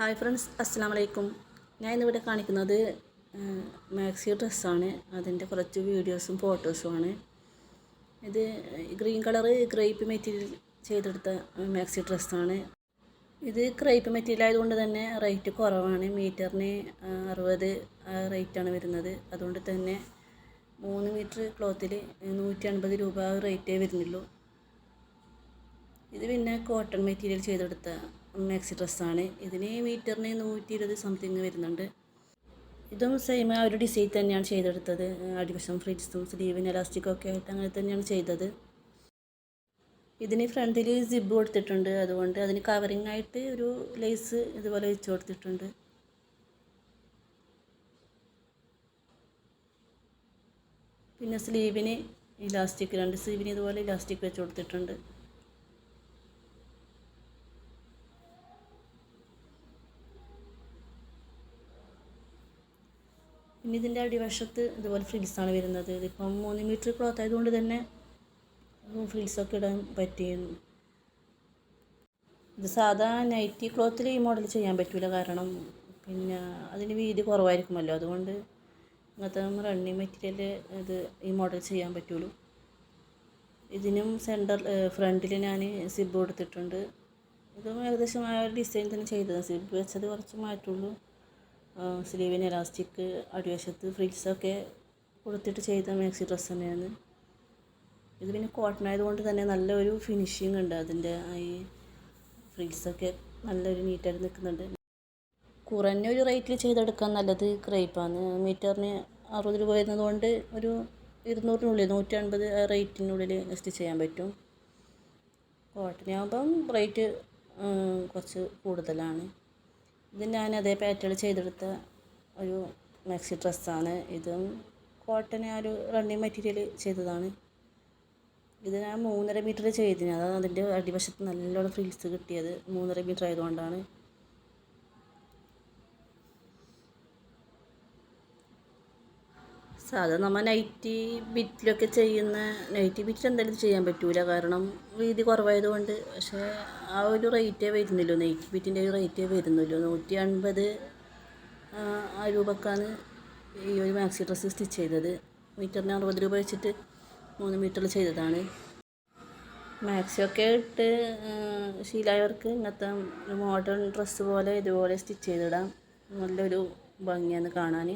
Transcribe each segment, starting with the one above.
Hi friends അസ്സാം വലൈക്കും ഞാൻ ഇന്നിവിടെ കാണിക്കുന്നത് മാക്സി ഡ്രസ്സാണ്. അതിന്റെ കുറച്ച് വീഡിയോസും ഫോട്ടോസും ആണ്. ഇത് ഗ്രീൻ കളറ് ക്രേപ്പ് മെറ്റീരിയൽ ചെയ്തെടുത്ത മാക്സി ഡ്രസ്സാണ്. ഇത് ക്രേപ്പ് മെറ്റീരിയൽ ആയതുകൊണ്ട് തന്നെ റേറ്റ് കുറവാണ്. മീറ്ററിന് അറുപത് റേറ്റാണ് വരുന്നത്. അതുകൊണ്ട് തന്നെ മൂന്ന് മീറ്റർ ക്ലോത്തിൽ നൂറ്റി അൻപത് രൂപ റേറ്റേ വരുന്നുള്ളൂ. ഇത് പിന്നെ കോട്ടൺ മെറ്റീരിയൽ ചെയ്തെടുത്ത മാക്സി ഡ്രസ്സാണ് ഇതിന് മീറ്ററിന് നൂറ്റി ഇരുപത് സംതിങ് വരുന്നുണ്ട്. ഇതും സെയിം ആ ഒരു ഡിസൈൻ തന്നെയാണ് ചെയ്തെടുത്തത്. അടിവശം ഫ്രിഡ്സും സ്ലീവിന് എലാസ്റ്റിക്കും ഒക്കെ ആയിട്ട് അങ്ങനെ തന്നെയാണ് ചെയ്തത്. ഇതിന് ഫ്രണ്ടിൽ സിബ് കൊടുത്തിട്ടുണ്ട്. അതുകൊണ്ട് അതിന് കവറിങ് ആയിട്ട് ഒരു ലേസ് ഇതുപോലെ വെച്ച് കൊടുത്തിട്ടുണ്ട്. പിന്നെ സ്ലീവിന് ഇലാസ്റ്റിക് രണ്ട് സ്ലീവിന് ഇതുപോലെ ഇലാസ്റ്റിക് വെച്ച് കൊടുത്തിട്ടുണ്ട്. പിന്നെ ഇതിന്റെ അടിവശത്ത് ഇതുപോലെ ഫ്രിൽസാണ് വരുന്നത്. ഇതിപ്പം മൂന്ന് മീറ്റർ ക്ലോത്ത് ആയതുകൊണ്ട് തന്നെ ഫ്രിൽസൊക്കെ ഇടാൻ പറ്റിയിരുന്നു ഇത് സാധാ നൈറ്റി ക്ലോത്തിൽ ഈ മോഡൽ ചെയ്യാൻ പറ്റില്ല കാരണം പിന്നെ അതിന് വീതി കുറവായിരിക്കുമല്ലോ. അതുകൊണ്ട് ഇങ്ങനത്തെ റണ്ണിങ് മെറ്റീരിയൽ ഇത് ഈ മോഡൽ ചെയ്യാൻ പറ്റുള്ളൂ. ഇതിനും സെന്റർ ഫ്രണ്ടിൽ ഞാൻ സിബ് കൊടുത്തിട്ടുണ്ട് ഇതും ഏകദേശം ആ ഒരു ഡിസൈൻ തന്നെ ചെയ്തതാണ് സിബ് വെച്ചത് കുറച്ച് മാറ്റുള്ളൂ. സ്ലീവിന് എലാസ്റ്റിക് അടിവശത്ത് ഫ്രിൽസൊക്കെ കൊടുത്തിട്ട് ചെയ്ത മാക്സി ഡ്രസ്സ് തന്നെയാണ്. ഇത് പിന്നെ കോട്ടൺ ആയതുകൊണ്ട് തന്നെ നല്ലൊരു ഫിനിഷിങ് ഉണ്ട് അതിന്റെ. ഈ ഫ്രിൽസൊക്കെ നല്ലൊരു നീറ്റായിട്ട് നിൽക്കുന്നുണ്ട്. കുറഞ്ഞ ഒരു റേറ്റിൽ ചെയ്തെടുക്കാൻ നല്ലത് ക്രേപ്പാണ് മീറ്ററിന് അറുപത് രൂപ വരുന്നത് കൊണ്ട് ഒരു ഇരുന്നൂറിനുള്ളിൽ നൂറ്റി അൻപത് റേറ്റിനുള്ളിൽ സ്റ്റിച്ച് ചെയ്യാൻ പറ്റും. കോട്ടനാകുമ്പം റേറ്റ് കുറച്ച് കൂടുതലാണ്. ഇത് ഞാൻ അതേ പാറ്റേൺ ചെയ്തെടുത്ത ഒരു മാക്സി ഡ്രസ്സാണ് ഇതും കോട്ടൺ ആ ഒരു റണ്ണിങ് മെറ്റീരിയൽ ചെയ്തതാണ്. ഇത് ഞാൻ മൂന്നര മീറ്റർ ചെയ്തിന്. അതാണ് അതിന്റെ അടിവശത്ത് നല്ലോണം ഫ്രീൽസ് കിട്ടിയത്. മൂന്നര മീറ്റർ ആയതുകൊണ്ടാണ്. സാധാരണ നമ്മൾ നൈറ്റി ബിറ്റിലൊക്കെ ചെയ്യുന്ന നൈറ്റി ബിറ്റിൽ എന്തായാലും ചെയ്യാൻ പറ്റൂല. കാരണം വീതി കുറവായതുകൊണ്ട്. പക്ഷേ ആ ഒരു റേറ്റേ വരുന്നില്ലോ നൈറ്റി ബിറ്റിന്റെ ഒരു റേറ്റേ വരുന്നുള്ളൂ നൂറ്റി അൻപത് ആ രൂപക്കാണ് ഈ ഒരു മാക്സി ഡ്രസ്സ് സ്റ്റിച്ച് ചെയ്തത്. മീറ്ററിന് അറുപത് രൂപ വെച്ചിട്ട് മൂന്ന് മീറ്ററിൽ ചെയ്തതാണ്. മാക്സിയൊക്കെ ഇട്ട് ശീലായവർക്ക് ഇങ്ങനത്തെ മോഡേൺ ഡ്രസ്സ് പോലെ ഇതുപോലെ സ്റ്റിച്ച് ചെയ്തിടാം. നല്ലൊരു ഭംഗിയാണ് കാണാൻ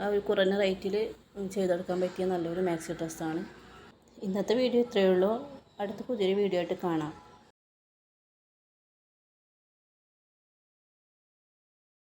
ആ ഒരു കുറഞ്ഞ റേറ്റിൽ ചെയ്തെടുക്കാൻ പറ്റിയ നല്ലൊരു മാക്സി ഡ്രസ്സാണ്. ഇന്നത്തെ വീഡിയോ ഇത്രയേ ഉള്ളൂ. അടുത്ത പുതിയൊരു വീഡിയോ ആയിട്ട് കാണാം.